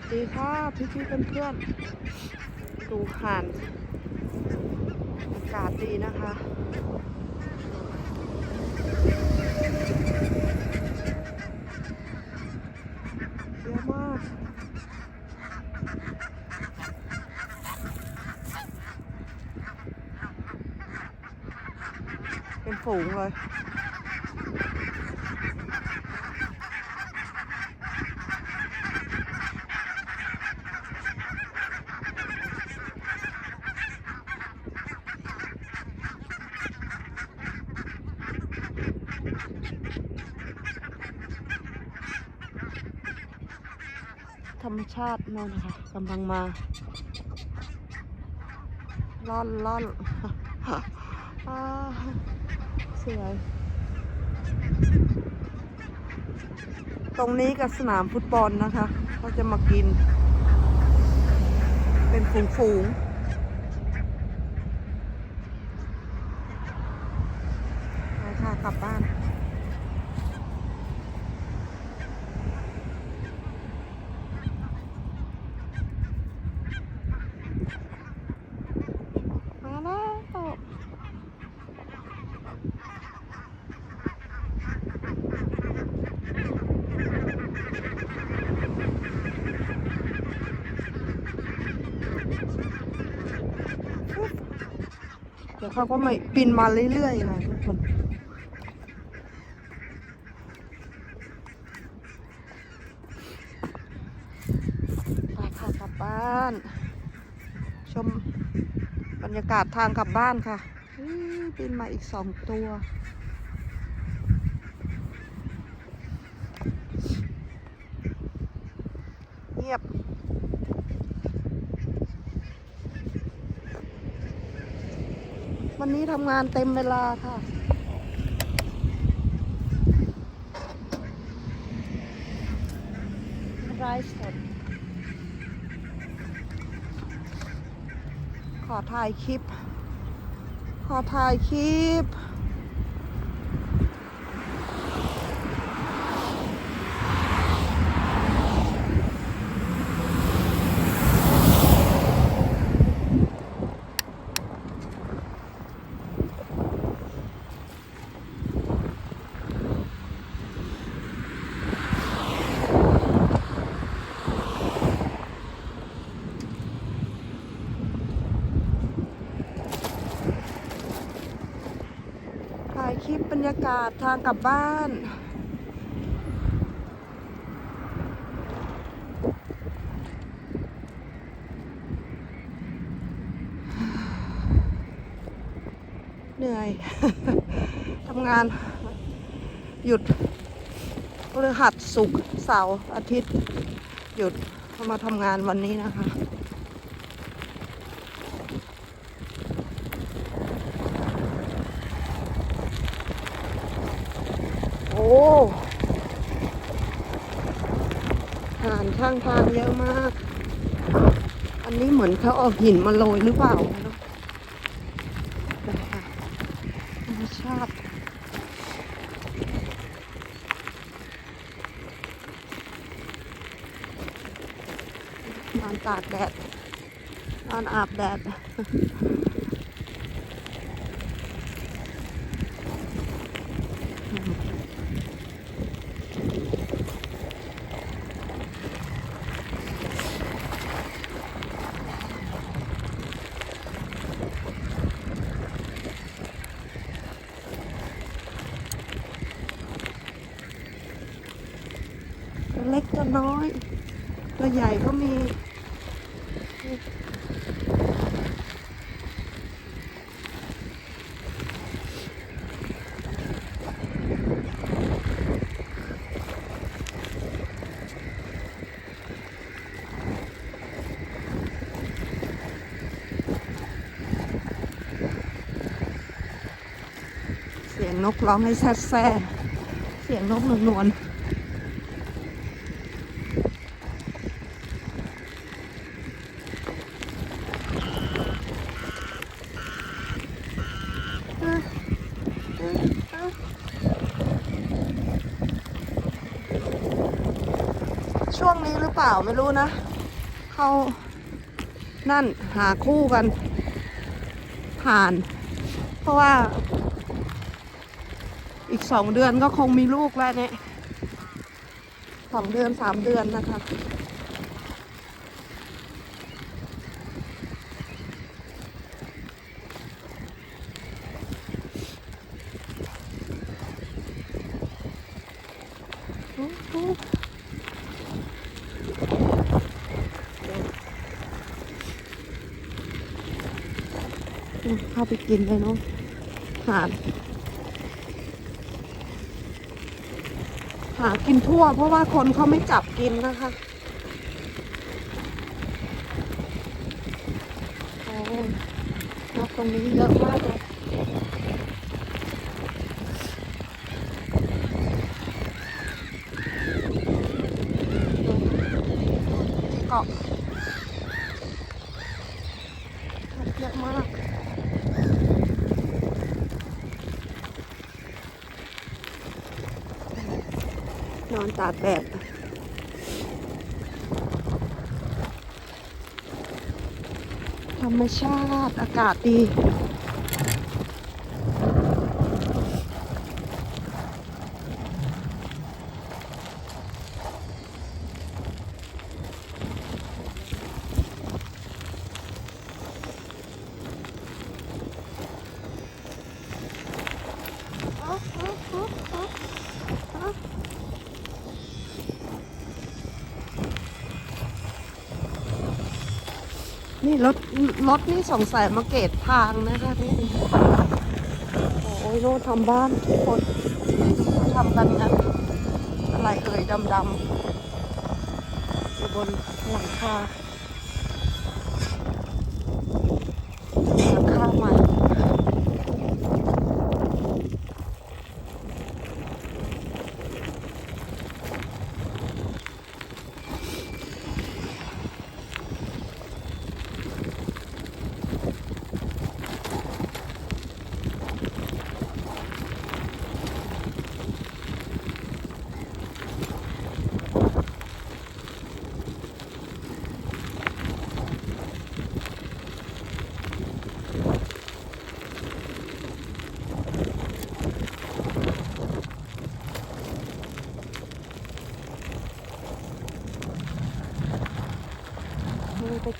วัสดีค่ะพี่พี่เพื่อนๆดูห่านอากาศดีนะคะเยอะมากเป็นฝูงเลย รรมชาตินั่นนะคะกำลังมาล่อนล่อนสวยตรงนี้กับสนามฟุตบอลนะคะ เขาจะมากิน เป็นฝูงฝูงไปค่ะกลับบ้าน มาแล้ว เดี๋ยวเขาก็ไม่บินมาเรื่อยๆค่ะทุกคนไปค่ะกลับบ้าน ชมบรรยากาศทางกลับบ้านค่ะบินมาอีกสองตัว เงียบ วันนี้ทำงานเต็มเวลาค่ะ ไรสด ขอถ่ายคลิป ขอถ่ายคลิป ลิปบรรยากาศทางกลับบ้าน เหนื่อยทำงาน หยุดพฤหัสศุกร์เสาร์อาทิตย์ หยุดมาทำงานวันนี้นะคะ หานข้างทางเยอะมาก อันนี้เหมือนเขาเอาหินมาโรยหรือเปล่าธรรมชาตินอนตากแดดนอนอาบแดด เล็กตัวน้อยตัวใหญ่ก็มีเสียงนกร้องให้แซ่แซ่เสียงนกนวลนวลๆ ช่วงนี้หรือ เปล่าเปล่าไม่รู้นะ เขานั่นหาคู่กัน ผ่าน เพราะว่า อีกสองเดือนก็คงมีลูกแล้วเนี่ยสองเดือนสามเดือนนะคะ เข้าไปกินเลยเนาะหาหากินทั่ว เพราะว่าคนเขาไม่จับกินนะคะโอ้นกตรงนี้เยอะมากเลยเกาะเยอะมาก นอน ตากแดดธรรมชาติอากาศดี นี่รถรถนี่สงสัยมาเกตทางนะคะนี่โอ้ยโน่ทำบ้านทุกคนทำกันนะอะไรเอ่ยดำๆอยู่บนหลังคา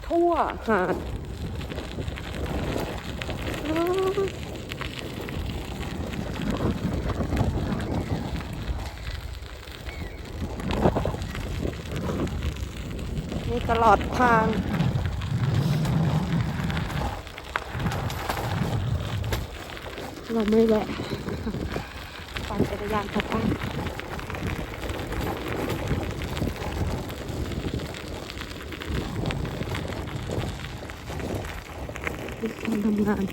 ทั่วหาดนี่ตลอดทางเราไม่แวะปั่นจักรยานกลับบ้านนี่คนทำ งาน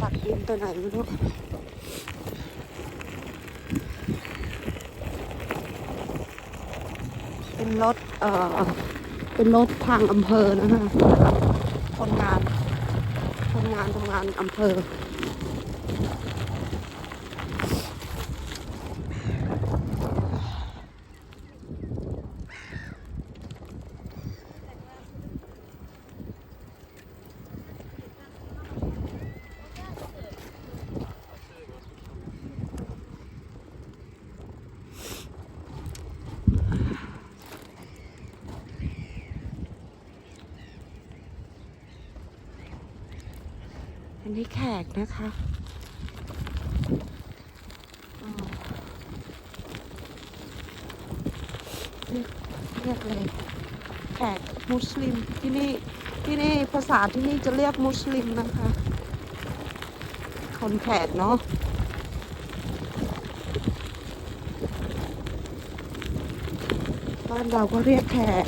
ปักดินไปไหนไม่รู้เป็นรถ เอ่อ เป็นรถทางอำเภอนะคะคนงาน คนงานทำงานอำเภอ อันนี้แขกนะคะเรียกเลยแขกมุสลิมที่นี่ที่นี่ภาษาที่นี่จะเรียกมุสลิมนะคะ คนแขกเนาะบ้านเราก็เรียกแขก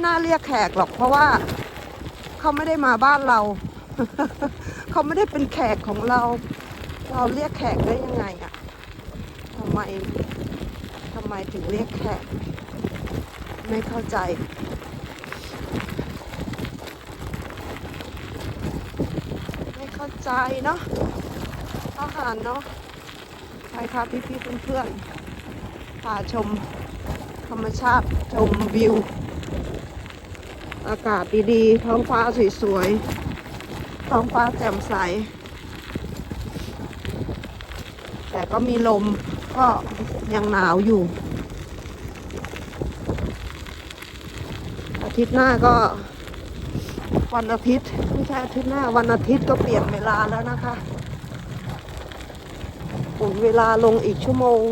ไม่น่าเรียกแขกหรอกเพราะว่าเขาไม่ได้มาบ้านเรา เขาไม่ได้เป็นแขกของเรา เราเรียกแขกได้ยังไงอะทำไมทำไมถึงเรียกแขก ไม่เข้าใจข้าใจเนาะอาหารเนาะไปค่ะพี่ๆเพื่อนๆพาชมธรรมชาติชมวิว อากาศดีๆ ท้องฟ้าสวยๆ ท้องฟ้าแจ่มใส แต่ก็มีลมก็ยังหนาวอยู่ อาทิตย์หน้าก็วันอาทิตย์ไม่ใช่อาทิตย์หน้าวันอาทิตย์ก็เปลี่ยนเวลาแล้วนะคะหมุนเวลาลงอีกชั่วโมง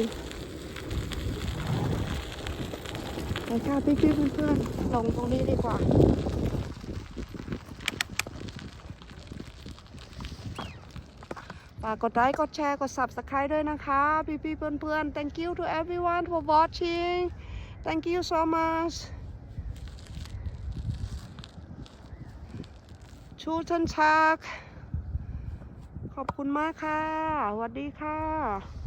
ไป ค่ะพี่ๆเพื่อนๆลงตรงนี้ดีกว่า ฝากกดไลค์กดแชร์กด subscribe ด้วยนะคะ พี่ๆเพื่อนๆ thank you to everyone for watching thank you so much ชูชันชักขอบคุณมากค่ะสวัสดีค่ะ